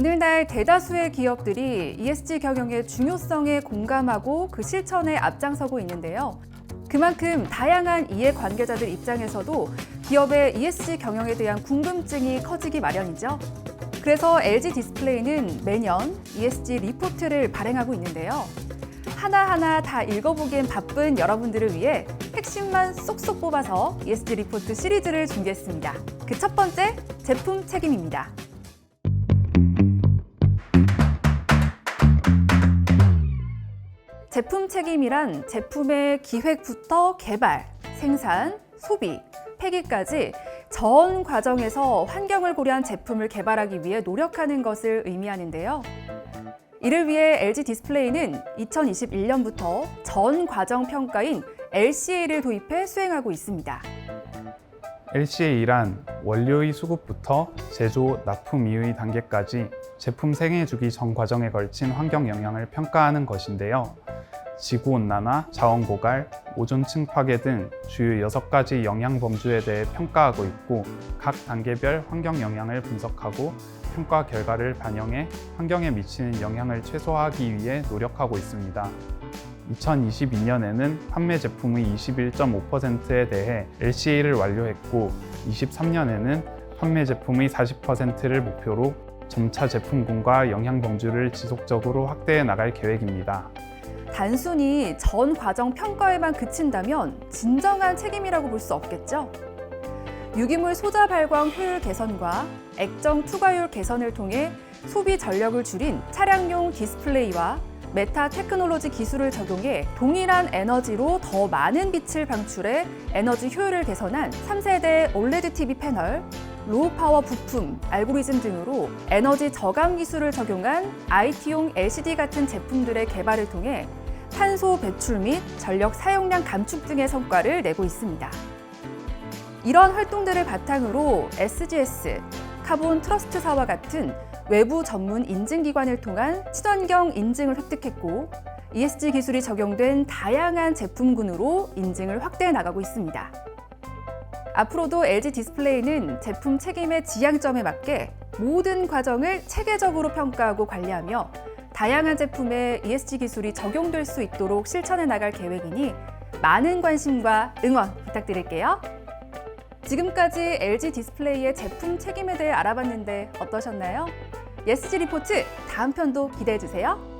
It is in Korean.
오늘날 대다수의 기업들이 ESG 경영의 중요성에 공감하고 그 실천에 앞장서고 있는데요. 그만큼 다양한 이해 관계자들 입장에서도 기업의 ESG 경영에 대한 궁금증이 커지기 마련이죠. 그래서 LG 디스플레이는 매년 ESG 리포트를 발행하고 있는데요. 하나하나 다 읽어보기엔 바쁜 여러분들을 위해 핵심만 쏙쏙 뽑아서 ESG 리포트 시리즈를 준비했습니다. 그 첫 번째, 제품 책임입니다. 제품 책임이란 제품의 기획부터 개발, 생산, 소비, 폐기까지 전 과정에서 환경을 고려한 제품을 개발하기 위해 노력하는 것을 의미하는데요. 이를 위해 LG 디스플레이는 2021년부터 전 과정 평가인 LCA를 도입해 수행하고 있습니다. LCA란 원료의 수급부터 제조, 납품 이의 단계까지 제품 생애 주기 전 과정에 걸친 환경 영향을 평가하는 것인데요. 지구 온난화, 자원 고갈, 오존층 파괴 등 주요 6가지 영향 범주에 대해 평가하고 있고 각 단계별 환경 영향을 분석하고 평가 결과를 반영해 환경에 미치는 영향을 최소화하기 위해 노력하고 있습니다. 2022년에는 판매 제품의 21.5%에 대해 LCA를 완료했고 23년에는 판매 제품의 40%를 목표로 점차 제품군과 영향 범주를 지속적으로 확대해 나갈 계획입니다. 단순히 전 과정 평가에만 그친다면 진정한 책임이라고 볼 수 없겠죠. 유기물 소자 발광 효율 개선과 액정 투과율 개선을 통해 소비 전력을 줄인 차량용 디스플레이와 메타 테크놀로지 기술을 적용해 동일한 에너지로 더 많은 빛을 방출해 에너지 효율을 개선한 3세대 OLED TV 패널, 로우 파워 부품, 알고리즘 등으로 에너지 저감 기술을 적용한 IT용 LCD 같은 제품들의 개발을 통해 탄소 배출 및 전력 사용량 감축 등의 성과를 내고 있습니다. 이런 활동들을 바탕으로 SGS, 카본 트러스트사와 같은 외부 전문 인증기관을 통한 친환경 인증을 획득했고 ESG 기술이 적용된 다양한 제품군으로 인증을 확대해 나가고 있습니다. 앞으로도 LG 디스플레이는 제품 책임의 지향점에 맞게 모든 과정을 체계적으로 평가하고 관리하며 다양한 제품에 ESG 기술이 적용될 수 있도록 실천해 나갈 계획이니 많은 관심과 응원 부탁드릴게요. 지금까지 LG 디스플레이의 제품 책임에 대해 알아봤는데 어떠셨나요? 예스지 리포트 다음 편도 기대해 주세요.